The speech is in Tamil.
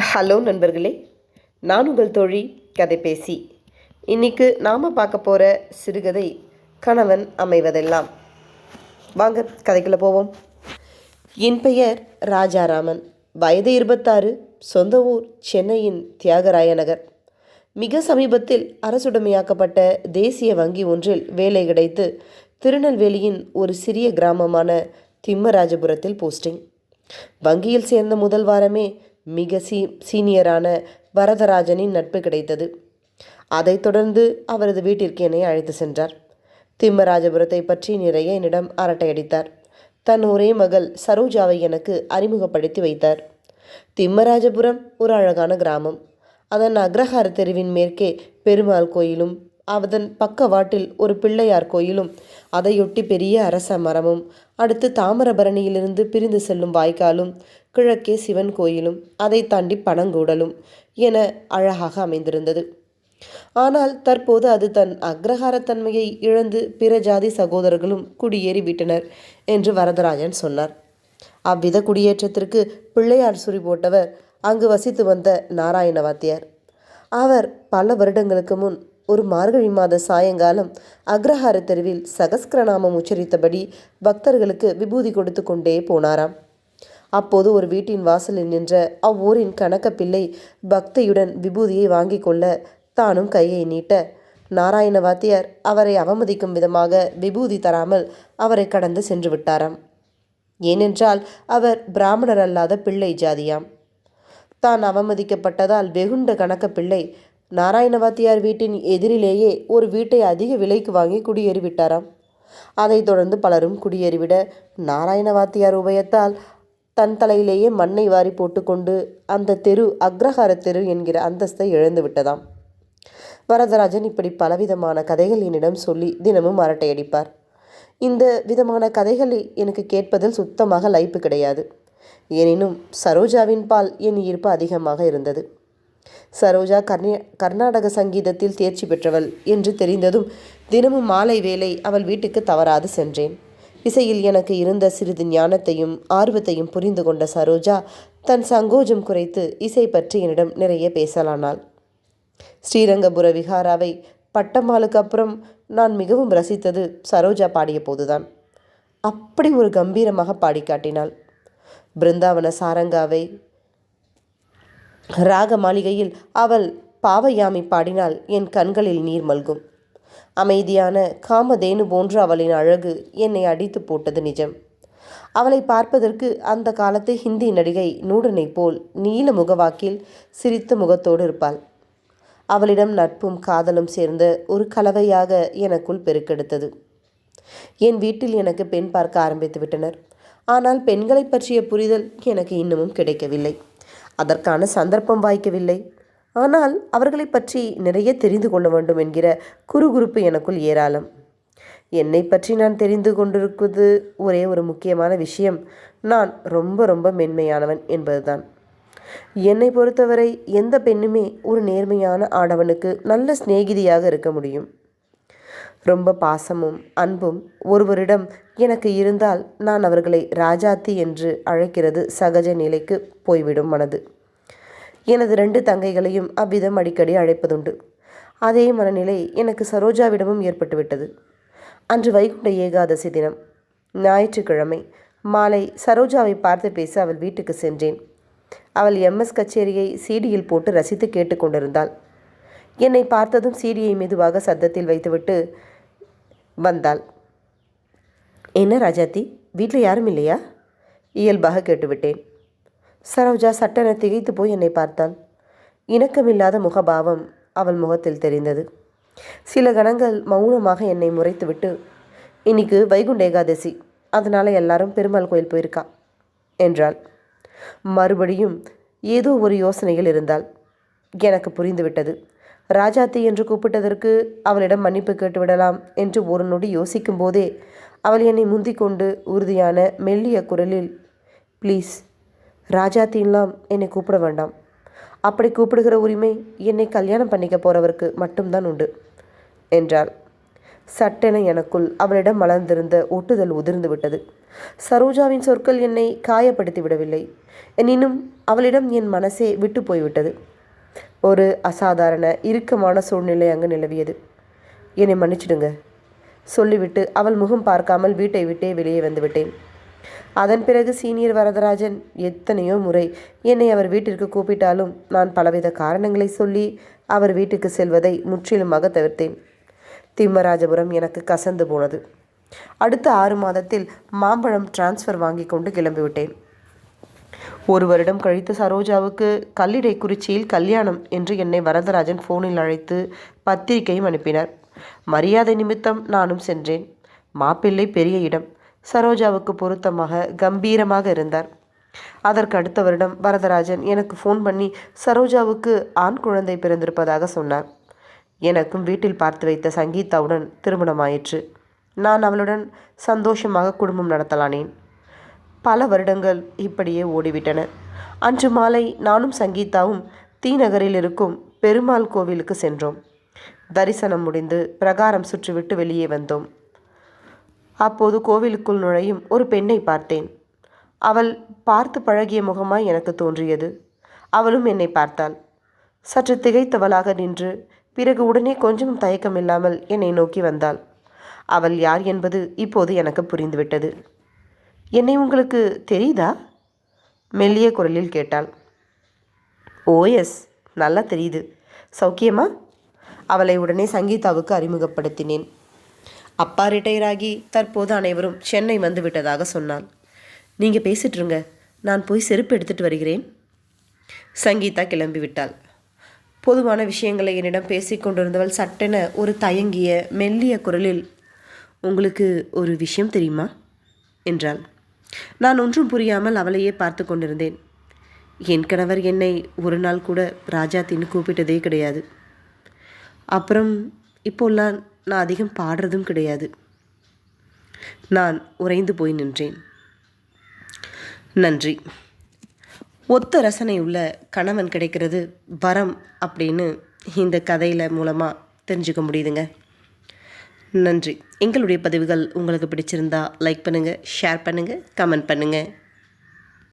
ஹலோ நண்பர்களே நான் உங்கள் தோழி கதை பேசி. இன்னைக்கு நாம் பார்க்க போகிற சிறுகதை கணவன் அமைவதெல்லாம். வாங்க கதைக்குள்ளே போவோம். என் பெயர் ராஜாராமன். வயது இருபத்தாறு சொந்த ஊர் சென்னையின் தியாகராய நகர் மிக சமீபத்தில் அரசுடைமையாக்கப்பட்ட தேசிய வங்கி ஒன்றில் வேலை கிடைத்து திருநெல்வேலியின் ஒரு சிறிய கிராமமான திம்மராஜபுரத்தில் போஸ்டிங். வங்கியில் சேர்ந்த முதல் வாரமே மிக சீ சீனியரான வரதராஜனின் நட்பு கிடைத்தது. அதைத் தொடர்ந்து அவரது வீட்டிற்கு என்னை அழைத்து சென்றார். திம்மராஜபுரத்தை பற்றி நிறைய என்னிடம் அரட்டையடித்தார். தன் ஒரே மகள் சரோஜாவை எனக்கு அறிமுகப்படுத்தி வைத்தார். திம்மராஜபுரம் ஒரு அழகான கிராமம். அதன் அக்ரஹார தெருவின் மேற்கே பெருமாள் கோயிலும் அதன் பக்கவாட்டில் ஒரு பிள்ளையார் கோயிலும் அதையொட்டி பெரிய அரச மரமும் அடுத்து தாமிரபரணியிலிருந்து பிரிந்து செல்லும் வாய்க்காலும் கிழக்கே சிவன் கோயிலும் அதை தாண்டி பனங்கூடலும் என அழகாக அமைந்திருந்தது. ஆனால் தற்போது அது தன் அக்ரஹாரத்தன்மையை இழந்து பிற ஜாதி சகோதரர்களும் குடியேறி விட்டனர் என்று வரதராஜன் சொன்னார். அவ்வித குடியேற்றத்திற்கு பிள்ளையார் சுரி போட்டவர் அங்கு வசித்து வந்த நாராயண வாத்தியார் அவர் பல வருடங்களுக்கு முன் ஒரு மார்கழி மாத சாயங்காலம் அக்ரஹார தெருவில் சகஸ்கிரநாமம் உச்சரித்தபடி பக்தர்களுக்கு விபூதி கொடுத்து கொண்டே போனாராம். அப்போது ஒரு வீட்டின் வாசலில் நின்ற அவ்வூரின் கணக்க பிள்ளை பக்தியுடன் விபூதியை வாங்கி கொள்ள தானும் கையை நீட்ட நாராயண வாத்தியார் அவரை அவமதிக்கும் விதமாக விபூதி தராமல் அவரை கடந்து சென்று விட்டாராம். ஏனென்றால் அவர் பிராமணர் அல்லாத பிள்ளை ஜாதியாம். தான் அவமதிக்கப்பட்டதால் வெகுண்ட கணக்க பிள்ளை நாராயணவாத்தியார் வீட்டின் எதிரிலேயே ஒரு வீட்டை அதிக விலைக்கு வாங்கி குடியேறிவிட்டாராம். அதைத் தொடர்ந்து பலரும் குடியேறிவிட நாராயணவாத்தியார் உபயத்தால் தன் தலையிலேயே மண்ணை வாரி போட்டுக்கொண்டு அந்த தெரு அக்ரஹார தெரு என்கிற அந்தஸ்தை இழந்து விட்டதாம் வரதராஜன் இப்படி பலவிதமான கதைகள் என்னிடம் சொல்லி தினமும் அரட்டையடிப்பார். இந்த விதமான கதைகளை எனக்கு கேட்பதில் சுத்தமாக லைப்பு கிடையாது. எனினும் சரோஜாவின் பால் என் ஈர்ப்பு அதிகமாக இருந்தது. சரோஜா கர்நே கர்நாடக சங்கீதத்தில் தேர்ச்சி பெற்றவள் என்று தெரிந்ததும் தினமும் மாலை வேளை அவள் வீட்டுக்கு தவறாது சென்றேன். இசையில் எனக்கு இருந்த சிறிது ஞானத்தையும் ஆர்வத்தையும் புரிந்து கொண்ட சரோஜா தன் சங்கோஜம் குறைத்து இசை பற்றி என்னிடம் நிறைய பேசலானாள். ஸ்ரீரங்கபுர விகாராவை பட்டம்மாளுக்கு அப்புறம் நான் மிகவும் ரசித்தது சரோஜா பாடிய போதுதான். அப்படி ஒரு கம்பீரமாக பாடி காட்டினாள். பிருந்தாவன சாரங்காவை ராக மாளிகையில் அவள் பாவையாமி பாடினால் என் கண்களில் நீர் மல்கும். அமைதியான காமதேனு போன்று அவளின் அழகு என்னை அடித்து போட்டது நிஜம். அவளை பார்ப்பதற்கு அந்த காலத்து ஹிந்தி நடிகை நூடனை போல் நீல முகவாக்கில் சிரித்த முகத்தோடு இருப்பாள். அவளிடம் நட்பும் காதலும் சேர்ந்த ஒரு கலவையாக எனக்குள் பெருக்கெடுத்தது. என் வீட்டில் எனக்கு பெண் பார்க்க ஆரம்பித்து விட்டனர் ஆனால் பெண்களை பற்றிய புரிதல் எனக்கு இன்னமும் கிடைக்கவில்லை. அதற்கான சந்தர்ப்பம் வாய்க்கவில்லை. ஆனால் அவர்களை பற்றி நிறைய தெரிந்து கொள்ள வேண்டும் என்கிற குறுகுறுப்பு எனக்குள் ஏராளம். என்னை பற்றி நான் தெரிந்து கொண்டிருப்பது ஒரே ஒரு முக்கியமான விஷயம். நான் ரொம்ப ரொம்ப மென்மையானவன் என்பதுதான். என்னை பொறுத்தவரை எந்த பெண்ணுமே ஒரு நேர்மையான ஆடவனுக்கு நல்ல சிநேகிதியாக இருக்க முடியும். ரொம்ப பாசமும் அன்பும் ஒருவரிடம் எனக்கு இருந்தால் நான் அவர்களை ராஜாத்தி என்று அழைக்கிறது சகஜ நிலைக்கு போய்விடும் மனது. எனது ரெண்டு தங்கைகளையும் அவ்விதம் அடிக்கடி அழைப்பதுண்டு. அதே மனநிலை எனக்கு சரோஜாவிடமும் ஏற்பட்டுவிட்டது. அன்று வைகுண்ட ஏகாதசி தினம் ஞாயிற்றுக்கிழமை மாலை சரோஜாவை பார்த்து பேச அவள் வீட்டுக்கு சென்றேன். அவள் எம்எஸ் கச்சேரியை சீடியில் போட்டு ரசித்து கேட்டுக்கொண்டிருந்தாள் என்னை பார்த்ததும் சீடியை மெதுவாக சத்தத்தில் வைத்துவிட்டு வந்தாள். என்ன ராஜாத்தி வீட்டில் யாரும் இல்லையா? இயல்பாக கேட்டுவிட்டேன். சரோஜா சட்டென திகைத்து போய் என்னை பார்த்தாள். இணக்கமில்லாத முகபாவம் அவள் முகத்தில் தெரிந்தது. சில கணங்கள் மௌனமாக என்னை முறைத்துவிட்டு இன்னைக்கு வைகுண்ட ஏகாதசி அதனால் எல்லாரும் பெருமாள் கோயில் போயிருக்கா? என்றாள். மறுபடியும் ஏதோ ஒரு யோசனையில் இருந்தாள். எனக்கு புரிந்துவிட்டது. ராஜாத்தி என்று கூப்பிட்டதற்கு அவளிடம் மன்னிப்பு கேட்டுவிடலாம் என்று ஒரு நொடி யோசிக்கும் போதே அவள் என்னை முந்திக்கொண்டு உறுதியான மெல்லிய குரலில் ப்ளீஸ் ராஜாத்தின்லாம் என்னை கூப்பிட வேண்டாம். அப்படி கூப்பிடுகிற உரிமை என்னை கல்யாணம் பண்ணிக்க போகிறவருக்கு மட்டும்தான் உண்டு என்றாள். சட்டென எனக்குள் அவளிடம் மலர்ந்திருந்த ஒட்டுதல் உதிர்ந்து விட்டது. சரோஜாவின் சொற்கள் என்னை காயப்படுத்தி விடவில்லை. எனினும் அவளிடம் என் மனசே விட்டு போய்விட்டது. ஒரு அசாதாரண இறுக்கமான சூழ்நிலை அங்கு நிலவியது. என்னை மன்னிச்சிடுங்க. சொல்லிவிட்டு அவள் முகம் பார்க்காமல் வீட்டை விட்டே வெளியே வந்துவிட்டேன் அதன் பிறகு சீனியர் வரதராஜன் எத்தனையோ முறை என்னை அவர் வீட்டிற்கு கூப்பிட்டாலும் நான் பலவித காரணங்களை சொல்லி அவர் வீட்டுக்கு செல்வதை முற்றிலுமாக தவிர்த்தேன். திம்மராஜபுரம் எனக்கு கசந்து போனது. அடுத்த ஆறு மாதத்தில் மாம்பழம் டிரான்ஸ்ஃபர் வாங்கி கொண்டு கிளம்பிவிட்டேன். ஒரு வருடம் கழித்து சரோஜாவுக்கு கல்லிடை குறிச்சியில் கல்யாணம் என்று என்னை வரதராஜன் ஃபோனில் அழைத்து பத்திரிகையும் அனுப்பினார். மரியாதை நிமித்தம் நானும் சென்றேன். மாப்பிள்ளை பெரிய இடம். சரோஜாவுக்கு பொருத்தமாக கம்பீரமாக இருந்தார். அதற்கு அடுத்த வருடம் வரதராஜன் எனக்கு ஃபோன் பண்ணி சரோஜாவுக்கு ஆண் குழந்தை பிறந்திருப்பதாக சொன்னார். எனக்கும் வீட்டில் பார்த்து வைத்த சங்கீதாவுடன் திருமணமாயிற்று. நான் அவளுடன் சந்தோஷமாக குடும்பம் நடத்தலானேன். பல வருடங்கள் இப்படியே ஓடிவிட்டன. அன்று மாலை நானும் சங்கீதாவும் தீநகரில் இருக்கும் பெருமாள் கோவிலுக்கு சென்றோம். தரிசனம் முடிந்து பிரகாரம் சுற்றிவிட்டு வெளியே வந்தோம். அப்போது கோவிலுக்குள் நுழையும் ஒரு பெண்ணை பார்த்தேன். அவள் பார்த்து பழகிய முகமாய் எனக்கு தோன்றியது. அவளும் என்னை பார்த்தாள். சற்று திகைத்தவளாக நின்று பிறகு உடனே கொஞ்சம் தயக்கமில்லாமல் என்னை நோக்கி வந்தாள். அவள் யார் என்பது இப்போது எனக்கு புரிந்துவிட்டது. என்னை உங்களுக்கு தெரியுதா? மெல்லிய குரலில் கேட்டாள். ஓஎஸ் நல்லா தெரியுது. சௌக்கியமா? அவளை உடனே சங்கீதாவுக்கு அறிமுகப்படுத்தினேன். அப்பா ரிட்டையர் ஆகி தற்போது அனைவரும் சென்னை வந்து விட்டதாக சொன்னாள். நீங்கள் பேசிட்டுருங்க நான் போய் செருப்பு எடுத்துட்டு வருகிறேன். சங்கீதா கிளம்பிவிட்டாள் பொதுவான விஷயங்களை என்னிடம் பேசிக்கொண்டிருந்தவள் சட்டென ஒரு தயங்கிய மெல்லிய குரலில் உங்களுக்கு ஒரு விஷயம் தெரியுமா? என்றாள். நான் ஒன்றும் புரியாமல் அவளையே பார்த்து கொண்டிருந்தேன். என் கணவர் என்னை ஒரு நாள் கூட ராஜாத்தின்னு கூப்பிட்டதே கிடையாது. அப்புறம் இப்போல்லாம் நான் அதிகம் பாடுறதும் கிடையாது. நான் உறைந்து போய் நின்றேன். நன்றி. ஒத்த ரசனை உள்ள கணவன் கிடைக்கிறது வரம் அப்படின்னு இந்த கதையில் மூலமாக தெரிஞ்சுக்க முடியுதுங்க. நன்றி. எங்களுடைய பதிவுகள் உங்களுக்கு பிடிச்சிருந்தா லைக் பண்ணுங்கள் ஷேர் பண்ணுங்கள் கமெண்ட் பண்ணுங்கள்